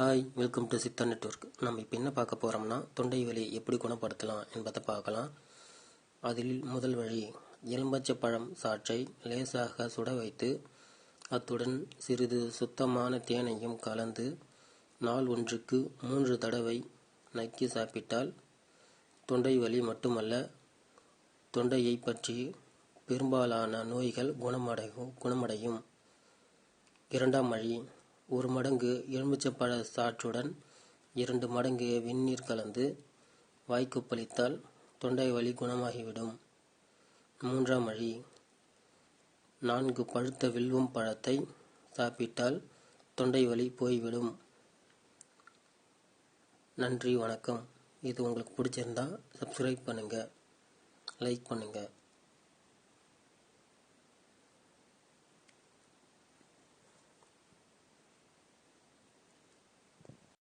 Hi welcome to Siddha network நம்ம இப்போ என்ன பார்க்க போகிறோம்னா தொண்டை வலி எப்படி குணப்படுத்தலாம் என்பதை பார்க்கலாம். அதில் முதல் வழி எலும்பச்சை பழம் சாற்றை லேசாக சுட வைத்து அத்துடன் சிறிது சுத்தமான தேனையும் கலந்து நாள் ஒன்றுக்கு மூன்று தடவை நக்கி சாப்பிட்டால் தொண்டை வலி மட்டுமல்ல தொண்டையை பற்றி பெரும்பாலான நோய்கள் குணமடையும் குணமடையும். இரண்டாம் வழி ஒரு மடங்கு எலுமிச்சப்பழ சாற்றுடன் இரண்டு மடங்கு வெந்நீர் கலந்து வாய்க்குப்பளித்தால் தொண்டை வலி குணமாகிவிடும். மூன்றாம் வழி நான்கு பழுத்த வில்வம் பழத்தை சாப்பிட்டால் தொண்டை வலி போய்விடும். நன்றி வணக்கம். இது உங்களுக்கு பிடிச்சிருந்தா சப்ஸ்கிரைப் பண்ணுங்கள் லைக் பண்ணுங்கள்